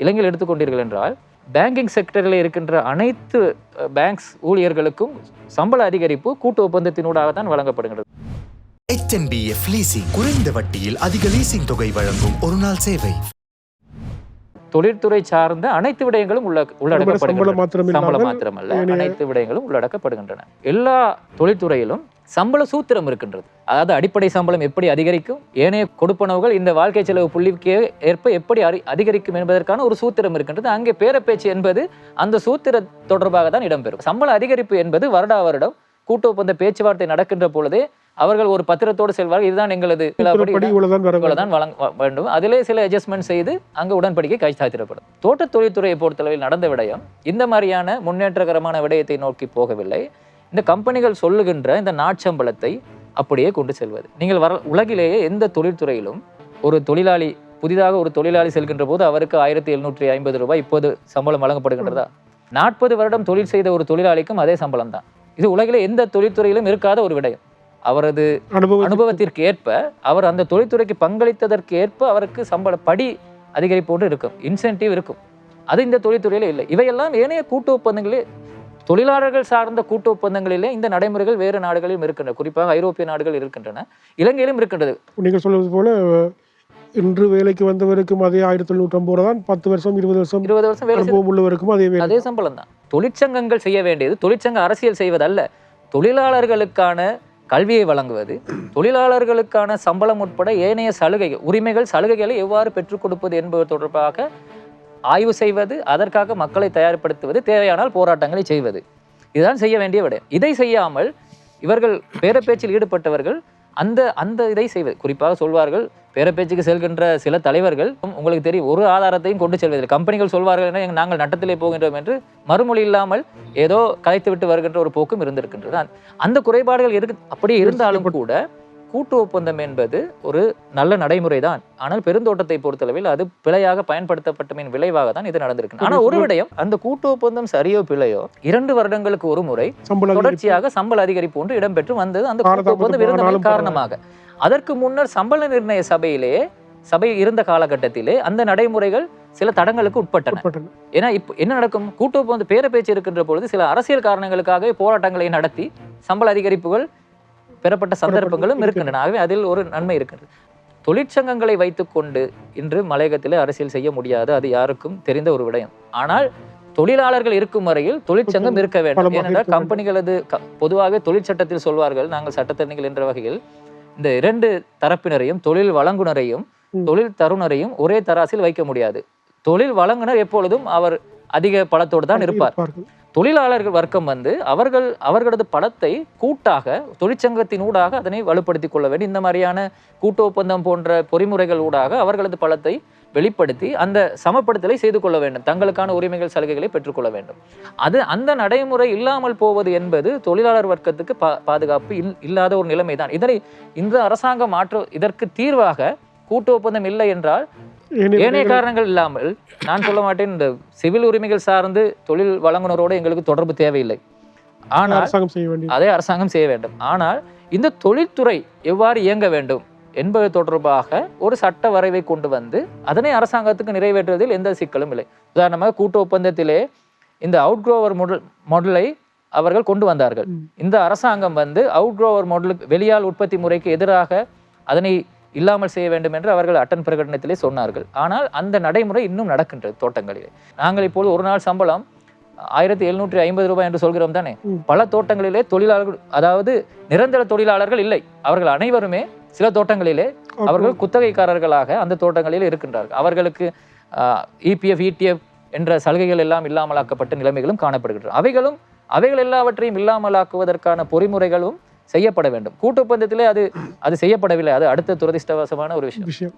இலங்கையில் எடுத்துக்கொண்டீர்கள் என்றால் பேங்கிங் செக்டரில் இருக்கின்ற அனைத்து பேங்க்ஸ் ஊழியர்களுக்கும் சம்பள அதிகரிப்பு கூட்டு ஒப்பந்தத்தினூடாக தான் வழங்கப்படுகிறது எச்என்பிஎஃப் லீசிங் குறைந்த வட்டியில் அதிக லீசிங் தொகை வழங்கும் ஒரு நாள் சேவை. தொழில்துறை சார்ந்த அனைத்து விடயங்களும் உள்ள உள்ளடக்கப்படுகின்றன. சம்பளம் மாத்திரமல்ல. அனைத்து விடயங்களும் உள்ளடக்கப்படுகின்றன. எல்லா தொழில்துறையிலும் சம்பள சூத்திரம் இருக்கின்றது. அதாவது அடிப்படை சம்பளம் எப்படி அதிகரிக்கும் ஏனைய கொடுப்பனவுகள் இந்த வாழ்க்கை செலவு புள்ளிக்கு ஏற்ப எப்படி அதிகரிக்கும் என்பதற்கான ஒரு சூத்திரம் இருக்கின்றது. அங்கே பேரப்பேச்சு என்பது அந்த சூத்திர தொடர்பாக தான் இடம்பெறும். சம்பள அதிகரிப்பு என்பது வருடா வருடம் கூட்டு ஒப்பந்த பேச்சுவார்த்தை நடக்கின்ற பொழுதே அவர்கள் ஒரு பத்திரத்தோடு செல்வார்கள். இதுதான் எங்களது இவ்வளவுதான் வழங்க வேண்டும். அதிலே சில அட்ஜஸ்ட்மெண்ட் செய்து அங்கு உடன்படிக்கை கைச்சாத்திடப்படும். தோட்டத் தொழில்துறையை பொறுத்தளவில் நடந்த விடயம் இந்த மாதிரியான முன்னேற்றகரமான விடயத்தை நோக்கி போகவில்லை. இந்த கம்பெனிகள் சொல்லுகின்ற இந்த நாட்சம்பளத்தை அப்படியே கொண்டு செல்வது. நீங்கள் வர உலகிலேயே எந்த தொழில்துறையிலும் ஒரு தொழிலாளி புதிதாக ஒரு தொழிலாளி செல்கின்ற போது அவருக்கு ஆயிரத்தி எழுநூற்றி ஐம்பது ரூபாய் இப்போது சம்பளம் வழங்கப்படுகின்றதா? நாற்பது வருடம் தொழில் செய்த ஒரு தொழிலாளிக்கும் அதே சம்பளம் தான் இது உலகிலே எந்த தொழில்துறையிலும் இருக்காத ஒரு விடயம். அவரது அனுபவத்திற்கு. ஏற்ப அவர் அந்த தொழில்துறைக்கு பங்களித்ததற்கு ஏற்ப அவருக்கு சம்பள படி அதிகரிப்பு ஒன்று இருக்கும். இன்சென்டிவ் இருக்கும். அது இந்த தொழில்துறையில இல்லை. இவையெல்லாம் ஏனைய கூட்டு ஒப்பந்தங்களே தொழிலாளர்கள் சார்ந்த கூட்டு ஒப்பந்தங்களிலே இந்த நடைமுறைகள் வேறு நாடுகளிலும் இருக்கின்றன. குறிப்பாக ஐரோப்பிய நாடுகள் இருக்கின்றன. இலங்கையிலும் இருக்கின்றது. நீங்கள் சொல்வது போல இன்று வேலைக்கு வந்தவருக்கும் அதே ஆயிரத்தி தொண்ணூற்றி ஐம்பது தான் பத்து வருஷம் இருபது வருஷம் இருபது வருஷம் அனுபவம் உள்ளவருக்கும் அதே அதே சம்பளம் தான் தொழிற்சங்கங்கள் செய்ய வேண்டியது தொழிற்சங்க அரசியல் செய்வதல்ல. தொழிலாளர்களுக்கான கல்வியை வழங்குவது தொழிலாளர்களுக்கான சம்பளம் உட்பட ஏனைய சலுகைகள் உரிமைகள் சலுகைகளை எவ்வாறு பெற்றுக் கொடுப்பது என்பது தொடர்பாக ஆய்வு செய்வது அதற்காக மக்களை தயார்படுத்துவது தேவையானால் போராட்டங்களை செய்வது. இதுதான் செய்ய வேண்டிய விடயம் இதை செய்யாமல் இவர்கள் பேரப்பேச்சில் ஈடுபட்டவர்கள் அந்த அந்த இதை செய்வது. குறிப்பாக சொல்வார்கள் பேரப்பேச்சுக்கு செல்கின்ற சில தலைவர்கள் உங்களுக்கு தெரியும் ஒரு ஆதாரத்தையும் கொண்டு செல்வதில்லை. கம்பெனிகள் சொல்வார்கள் என நாங்கள் நட்டத்திலே போகின்றோம் என்று மறுமொழி இல்லாமல் ஏதோ கலைத்து விட்டு வருகின்ற ஒரு போக்கும் இருந்திருக்கின்றது அந்த- அந்த குறைபாடுகள் இருக்கு அப்படியே இருந்தாலும் கூட கூட்டு ஒப்பந்தம் என்பது ஒரு நல்ல நடைமுறை தான் ஆனால் பெருந்தோட்டத்தை பொறுத்தளவில் அது பிழையாக பயன்படுத்தப்பட்டமின் விளைவாக தான் இது நடந்திருக்கு ஆனால் ஒரு விடயம் அந்த கூட்டு ஒப்பந்தம் சரியோ பிழையோ இரண்டு வருடங்களுக்கு ஒரு முறை. தொடர்ச்சியாக சம்பள அதிகரிப்பு ஒன்று இடம்பெற்று வந்தது. அந்த கூட்டு ஒப்பந்தம் ஆனாலும் காரணமாக. அதற்கு முன்னர் சம்பள நிர்ணய சபையிலே சபை இருந்த காலகட்டத்திலே அந்த நடைமுறைகள் சில தடங்களுக்கு உட்பட்டன. ஏன்னா இப்போ என்ன நடக்கும்? கூட்டு ஒப்பந்த பேர பேச்சு இருக்கின்ற பொழுது சில அரசியல் காரணங்களுக்காக போராட்டங்களை நடத்தி சம்பள அதிகரிப்புகள் பெறப்பட்ட சந்தர்ப்பங்களும் இருக்கின்றன. ஆகவே அதில் ஒரு நன்மை இருக்கின்றது. தொழிற்சங்கங்களை வைத்துக்கொண்டு இன்று மலையகத்திலே அரசியல் செய்ய முடியாது. அது யாருக்கும் தெரிந்த ஒரு விடயம். ஆனால் தொழிலாளர்கள் இருக்கும் வரையில் தொழிற்சங்கம் இருக்க வேண்டும். ஏனென்றால். கம்பெனிகளது பொதுவாக தொழிற்சட்டத்தில் சொல்வார்கள் நாங்கள் சட்டத்தரணிகள் என்ற வகையில். இந்த இரண்டு தரப்பினரையும் தொழில் வழங்குனரையும். தொழில் தருணரையும் ஒரே தராசில் வைக்க முடியாது. தொழில் வழங்குனர் எப்பொழுதும் அவர் அதிக பலத்தோடு தான் இருப்பார். தொழிலாளர்கள் வர்க்கம் வந்து அவர்கள் அவர்களது பலத்தை கூட்டாக தொழிற்சங்கத்தின் ஊடாக அதனை வலுப்படுத்திக் கொள்ள வேண்டும். இந்த மாதிரியான கூட்டு ஒப்பந்தம் போன்ற பொறிமுறைகள் ஊடாக அவர்களது பலத்தை வெளிப்படுத்தி அந்த சமப்படுத்தலை செய்து கொள்ள வேண்டும். தங்களுக்கான உரிமைகள் சலுகைகளை பெற்றுக்கொள்ள வேண்டும். அது அந்த நடைமுறை இல்லாமல் போவது என்பது தொழிலாளர் வர்க்கத்துக்கு பா பாதுகாப்பு இல் இல்லாத ஒரு நிலைமை தான் இதனை இந்த அரசாங்கம் மாற்ற இதற்கு தீர்வாக கூட்டு ஒப்பந்தம் இல்லை என்றால் ஏனைய காரணங்கள் இல்லாமல் நான் சொல்ல மாட்டேன். இந்த சிவில் உரிமைகள் சார்ந்து தொழில் வழங்குனரோடு எங்களுக்கு தொடர்பு தேவையில்லை. ஆனால் அரசாங்கம் செய்ய வேண்டியது. அதை அரசாங்கம் செய்ய வேண்டும். ஆனால் இந்த தொழில்துறை எவ்வாறு இயங்க வேண்டும் என்பது தொடர்பாக ஒரு சட்ட வரைவை கொண்டு வந்து அதனை அரசாங்கத்துக்கு நிறைவேற்றுவதில் எந்த சிக்கலும் இல்லை. உதாரணமாக கூட்டு ஒப்பந்தத்திலே இந்த அவுட்க்ரோவர் மாடல் மாடலை அவர்கள் கொண்டு வந்தார்கள். இந்த அரசாங்கம் வந்து அவுட்க்ரோவர் மாடலுக்கு வெளியால் உற்பத்தி முறைக்கு எதிராக அதனை இல்லாமல் செய்ய வேண்டும் என்று அவர்கள் அட்டன் பிரகடனத்திலே சொன்னார்கள். ஆனால் அந்த நடைமுறை இன்னும் நடக்கின்றது தோட்டங்களிலே. நாங்கள் இப்போது ஒரு நாள் சம்பளம் ஆயிரத்தி எழுநூற்றி ஐம்பது ரூபாய் என்று சொல்கிறோம் தானே. பல தோட்டங்களிலே தொழிலாளர்கள் அதாவது நிரந்தர தொழிலாளர்கள் இல்லை. அவர்கள் அனைவருமே சில தோட்டங்களிலே அவர்கள் குத்தகைக்காரர்களாக அந்த தோட்டங்களில் இருக்கின்றார்கள். அவர்களுக்கு இபிஎஃப் இடிஎஃப் என்ற சலுகைகள் எல்லாம் இல்லாமலாக்கப்பட்ட நிலைமைகளும் காணப்படுகின்றன. அவைகளும் அவைகள் எல்லாவற்றையும் இல்லாமலாக்குவதற்கான பொறிமுறைகளும் செய்யப்பட வேண்டும். கூட்டு ஒப்பந்தத்திலே அது அது செய்யப்படவில்லை. அது அடுத்த துரதிருஷ்டவசமான ஒரு விஷயம். விஷயம்.